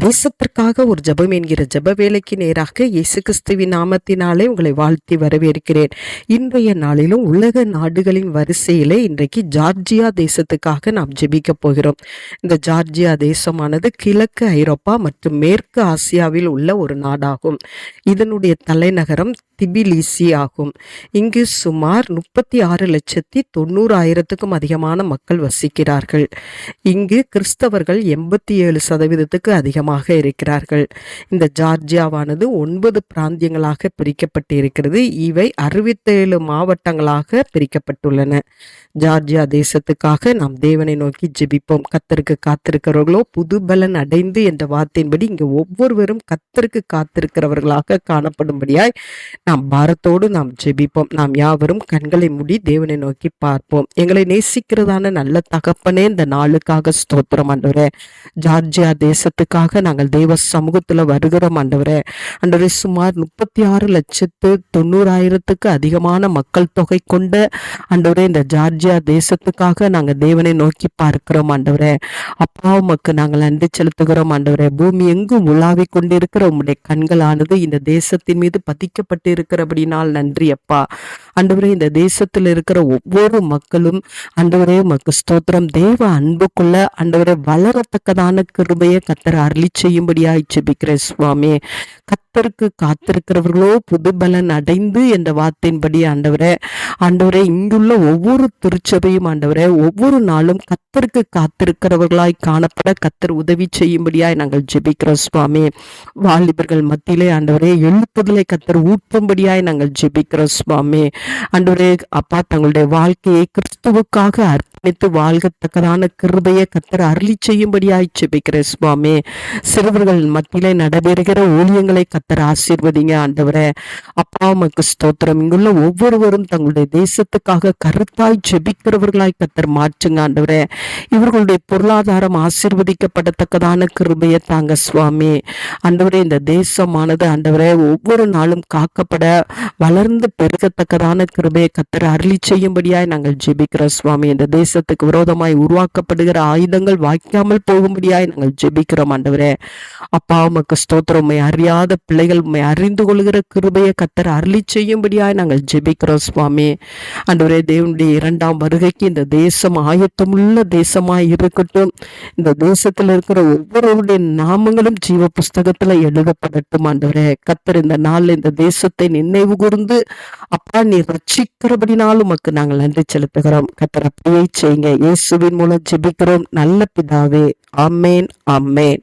தேசத்திற்காக ஒரு ஜெபம் என்கிற ஜெப வேலைக்கு நேராக இயேசு கிறிஸ்துவின் நாமத்தினாலே உங்களை வாழ்த்தி வரவேற்கிறேன். இன்றைய நாளிலும் உலக நாடுகளின் வரிசையிலே இன்றைக்கு ஜார்ஜியா தேசத்துக்காக நாம் ஜெபிக்க போகிறோம். இந்த ஜார்ஜியா தேசமானது கிழக்கு ஐரோப்பா மற்றும் மேற்கு ஆசியாவில் உள்ள ஒரு நாடாகும். இதனுடைய தலைநகரம் திபிலிசி ஆகும். இங்கு சுமார் முப்பத்தி ஆறு லட்சத்தி தொண்ணூறாயிரத்துக்கும் அதிகமான மக்கள் வசிக்கிறார்கள். இங்கு கிறிஸ்தவர்கள் எண்பத்தி ஏழு சதவீதத்துக்கு அதிகம் அதிகமாக இருக்கிறார்கள். இந்த ஜார்ஜியாவானது ஒன்பது பிராந்தியங்களாக பிரிக்கப்பட்டு இருக்கிறது இவை அறுபத்தேழு மாவட்டங்களாக பிரிக்கப்பட்டுள்ளன. ஜார்ஜியா தேசத்துக்காக நாம் தேவனை நோக்கி ஜெபிப்போம். கத்தருக்கு காத்திருக்கிறவர்களோ புது பலன் அடைந்து என்ற வார்த்தையின்படி இங்கு ஒவ்வொருவரும் கத்தருக்கு காத்திருக்கிறவர்களாக காணப்படும்படியாய் நாம் பாரத்தோடு நாம் ஜெபிப்போம். நாம் யாவரும் கண்களை மூடி தேவனை நோக்கி பார்ப்போம். எங்களை நேசிக்கிறதான நல்ல தகப்பனே இந்த நாளுக்காக ஸ்தோத்திரம் அன்றுரே ஜார்ஜியா தேசத்துக்காக நாங்கள் தேவ சமூகத்துல வருகிறோம் ஆண்டவரே. ஆண்டவரே சுமார் முப்பத்தி ஆறு லட்சத்து தொண்ணூறாயிரத்துக்கு அதிகமான மக்கள் தொகை கொண்ட ஆண்டவரே இந்த ஜார்ஜியா தேசத்துக்காக நாங்கள் தேவனை நோக்கி பார்க்கிறோம் ஆண்டவரே. அப்பா உமக்கு நாங்கள் நன்றி செலுத்துகிறோம் ஆண்டவரே. பூமி எங்கும் உலாவிக் கொண்டிருக்கிற உம்முடைய கண்களானது இந்த தேசத்தின் மீது பதிக்கப்பட்டு இருக்கிறபடினால் நன்றி அப்பா. அண்டவரே இந்த தேசத்தில் இருக்கிற ஒவ்வொரு மக்களும் அண்டவரே உமக்கு ஸ்தோத்திரம். தேவ அன்புக்குள்ள அண்டவரே வளரத்தக்கதான கிருபையை கத்தர் அருளி செய்யும்படியாய் ஜெபிக்கிறேன் சுவாமி. கத்தருக்கு காத்திருக்கிறவர்களோ புது பலன் அடைந்து என்ற வார்த்தையின்படி ஆண்டவரே ஆண்டவரே இங்குள்ள ஒவ்வொரு திருச்சபையும் ஆண்டவரே ஒவ்வொரு நாளும் கத்தருக்கு காத்திருக்கிறவர்களாய் காணப்பட கத்தர் உதவி செய்யும்படியாய் நாங்கள் ஜெபிக்கிறோம் சுவாமி. வாலிபர்கள் மத்தியிலே ஆண்டவரே எழுப்புதலை கத்தர் ஊற்றும்படியாய் நாங்கள் ஜெபிக்கிறோம் சுவாமி. ஆண்டவரே அப்பா தங்களுடைய வாழ்க்கையை கிறிஸ்துவுக்காக நினைத்து வாழ்கத்தக்கதான கிருபைய கத்தர் அருளி செய்யும்படியாய் ஜெபிக்கிறேன் சுவாமி. சிறுவர்கள் மத்தியிலே நடைபெறுகிற ஊழியங்களை கத்தர் ஆசீர்வதிங்க ஆண்டவரே. அப்பா அம்மாக்கு ஸ்தோத்திரம். இங்குள்ள ஒவ்வொருவரும் தங்களுடைய தேசத்துக்காக கருத்தாய் ஜெபிக்கிறவர்களாய் கத்தர் மாற்றுங்க ஆண்டவரே. இவர்களுடைய பொருளாதாரம் ஆசீர்வதிக்கப்படத்தக்கதான கிருபையை தாங்க சுவாமி. ஆண்டவரே இந்த தேசமானது ஆண்டவரே ஒவ்வொரு நாளும் காக்கப்பட வளர்ந்து பெருகத்தக்கதான கிருபையை கத்தர் அருளி செய்யும்படியாய் நாங்கள் ஜெபிக்கிறோம் சுவாமி. இந்த தேசத்துக்கு விரோதமாய் உருவாக்கப்படுகிற ஆயுதங்கள் வாய்க்காமல் போகும்படியாய் நாங்கள் ஜெபிக்கிறோம் ஆண்டவரே. அப்பா உமக்கு ஸ்தோத்திரம். அறியாத பிள்ளைகள் உண்மை அறிந்து கொள்கிற கிருபையை கத்தர் அருளி செய்யும்படியாய் நாங்கள் ஜெபிக்கிறோம் சுவாமி. ஆண்டவரே தேவனுடைய இரண்டாம் வருகைக்கு இந்த தேசம் ஆயத்தமுள்ள தேசமாய் இருக்கட்டும். இந்த தேசத்துல இருக்கிற ஒவ்வொருவருடைய நாமங்களும் ஜீவ புஸ்தகத்துல எழுதப்படட்டும் ஆண்டவரே. கத்தர் இந்த நாளில் இந்த தேசத்தை நினைவு கூர்ந்து அப்பா நீ ரட்சிக்கிறபடினாலும் உமக்கு நாங்கள் நன்றி செலுத்துகிறோம். கத்தர் அப்படியே செய்யுங்க. இயேசுவின் மூலம் ஜெபிக்கிறோம். நல்ல பிதாவே. Amen amen